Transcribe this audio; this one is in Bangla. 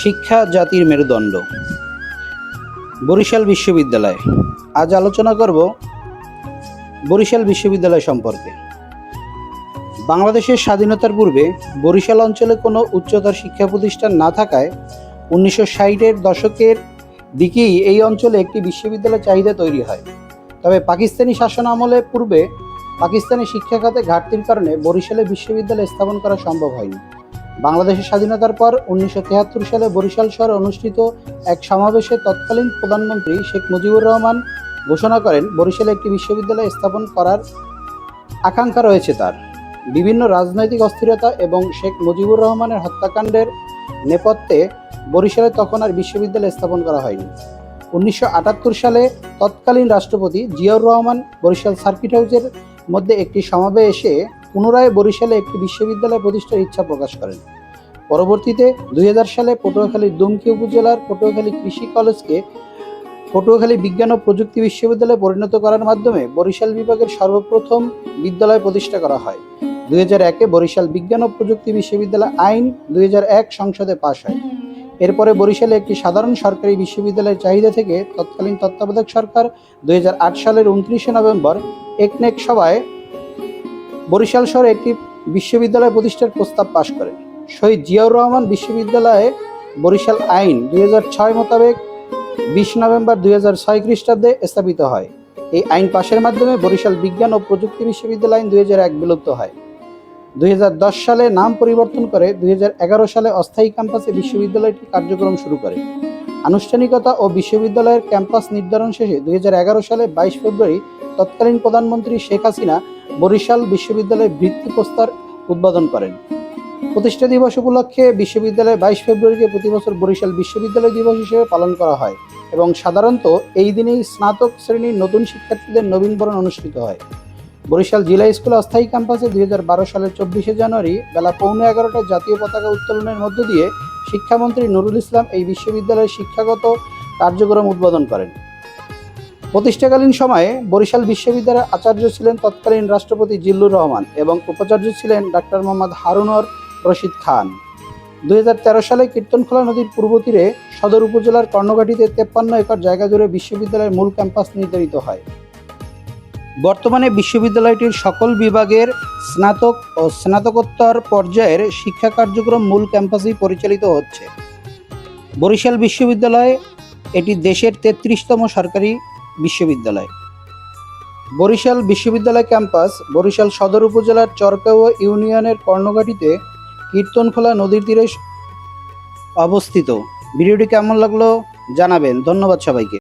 শিক্ষা জাতির মেরুদণ্ড। বরিশাল বিশ্ববিদ্যালয়। আজ আলোচনা করব বরিশাল বিশ্ববিদ্যালয় সম্পর্কে। বাংলাদেশের স্বাধীনতার পূর্বে বরিশাল অঞ্চলে কোনো উচ্চতর শিক্ষা প্রতিষ্ঠান না থাকায় উনিশশো ষাটের দশকের দিকেই এই অঞ্চলে একটি বিশ্ববিদ্যালয় চাহিদা তৈরি হয়। তবে পাকিস্তানি শাসন আমলে পূর্বে পাকিস্তানি শিক্ষা খাতে ঘাটতির কারণে বরিশালে বিশ্ববিদ্যালয় স্থাপন করা সম্ভব হয়নি। বাংলাদেশের স্বাধীনতার পর উনিশশো তিয়াত্তর সালে বরিশাল শহরে অনুষ্ঠিত এক সমাবেশে তৎকালীন প্রধানমন্ত্রী শেখ মুজিবুর রহমান ঘোষণা করেন, বরিশালে একটি বিশ্ববিদ্যালয় স্থাপন করার আকাঙ্ক্ষা রয়েছে তার। বিভিন্ন রাজনৈতিক অস্থিরতা এবং শেখ মুজিবুর রহমানের হত্যাকাণ্ডের নেপথ্যে বরিশালে তখন আর বিশ্ববিদ্যালয় স্থাপন করা হয়নি। উনিশশো আটাত্তর সালে তৎকালীন রাষ্ট্রপতি জিয়াউর রহমান বরিশাল সার্কিট হাউসের মধ্যে একটি সমাবেশে পুনরায় বরিশালে একটি বিশ্ববিদ্যালয় প্রতিষ্ঠার ইচ্ছা প্রকাশ করেন। পরবর্তীতে দুই হাজার সালে পটুয়াখালীর দুমকি উপজেলার পটুয়াখালী কৃষি কলেজকে পটুয়াখালী বিজ্ঞান ও প্রযুক্তি বিশ্ববিদ্যালয়ে পরিণত করার মাধ্যমে বরিশাল বিভাগের সর্বপ্রথম বিদ্যালয় প্রতিষ্ঠা করা হয়। দুই হাজার একে বরিশাল বিজ্ঞান ও প্রযুক্তি বিশ্ববিদ্যালয় আইন দুই এক সংসদে পাশ হয়। এরপরে বরিশালে একটি সাধারণ সরকারি বিশ্ববিদ্যালয়ের চাহিদা থেকে তৎকালীন তত্ত্বাবধায়ক সরকার দুই হাজার আট সালের উনত্রিশে নভেম্বর একনেক সভায় বরিশাল শহরে একটি বিশ্ববিদ্যালয় প্রতিষ্ঠার প্রস্তাব পাশ করেন। শহীদ জিয়াউর রহমান বিশ্ববিদ্যালয়ে বরিশাল আইন দুই মোতাবেক বিশ নভেম্বর দুই হাজার ছয় খ্রিস্টাব্দে স্থাপিত হয়। এই আইন পাশের মাধ্যমে বরিশাল বিজ্ঞান ও প্রযুক্তি বিশ্ববিদ্যালয় আইন দুই এক বিলুপ্ত হয়। দুই হাজার দশ সালে নাম পরিবর্তন করে দুই হাজার এগারো সালে অস্থায়ী ক্যাম্পাসে বিশ্ববিদ্যালয়টি কার্যক্রম শুরু করে। আনুষ্ঠানিকতা ও বিশ্ববিদ্যালয়ের ক্যাম্পাস নির্ধারণ শেষে দুই হাজার এগারো সালে বাইশ ফেব্রুয়ারি তৎকালীন প্রধানমন্ত্রী শেখ হাসিনা বরিশাল বিশ্ববিদ্যালয়ের ভিত্তিপ্রস্তর উদ্বোধন করেন। প্রতিষ্ঠা দিবস উপলক্ষে বিশ্ববিদ্যালয় বাইশ ফেব্রুয়ারিকে প্রতি বছর বরিশাল বিশ্ববিদ্যালয় দিবস হিসেবে পালন করা হয় এবং সাধারণত এই দিনেই স্নাতক শ্রেণির নতুন শিক্ষার্থীদের নবীনবরণ অনুষ্ঠিত হয়। বরিশাল জেলা স্কুল অস্থায়ী ক্যাম্পাসে দুই হাজার বারো সালের চব্বিশে জানুয়ারি বেলা পৌনে এগারোটায় জাতীয় পতাকা উত্তোলনের মধ্য দিয়ে শিক্ষামন্ত্রী নুরুল ইসলাম এই বিশ্ববিদ্যালয়ের শিক্ষাগত কার্যক্রম উদ্বোধন করেন। প্রতিষ্ঠাকালীন সময়ে বরিশাল বিশ্ববিদ্যালয়ের আচার্য ছিলেন তৎকালীন রাষ্ট্রপতি জিল্লুর রহমান এবং উপাচার্য ছিলেন ডাক্তার মোহাম্মদ হারুনর রশিদ খান। দু হাজার তেরো সালে কীর্তনখোলা নদীর পূর্ব তীরে সদর উপজেলার কর্ণঘাটিতে তেপ্পান্ন একর জায়গা জুড়ে বিশ্ববিদ্যালয়ের মূল ক্যাম্পাস নির্ধারিত হয়। বর্তমানে বিশ্ববিদ্যালয়টির সকল বিভাগের স্নাতক ও স্নাতকোত্তর পর্যায়ের শিক্ষা কার্যক্রম মূল ক্যাম্পাসেই পরিচালিত হচ্ছে। বরিশাল বিশ্ববিদ্যালয় এটি দেশের তেত্রিশতম সরকারি বিশ্ববিদ্যালয়। বরিশাল বিশ্ববিদ্যালয় ক্যাম্পাস, বরিশাল সদর উপজেলার চরকাওয়া ইউনিয়নের কর্ণঘাটিতে কীর্তনখোলা নদীর তীরে অবস্থিত। ভিডিওটি কেমন লাগল জানাবেন। ধন্যবাদ সবাইকে।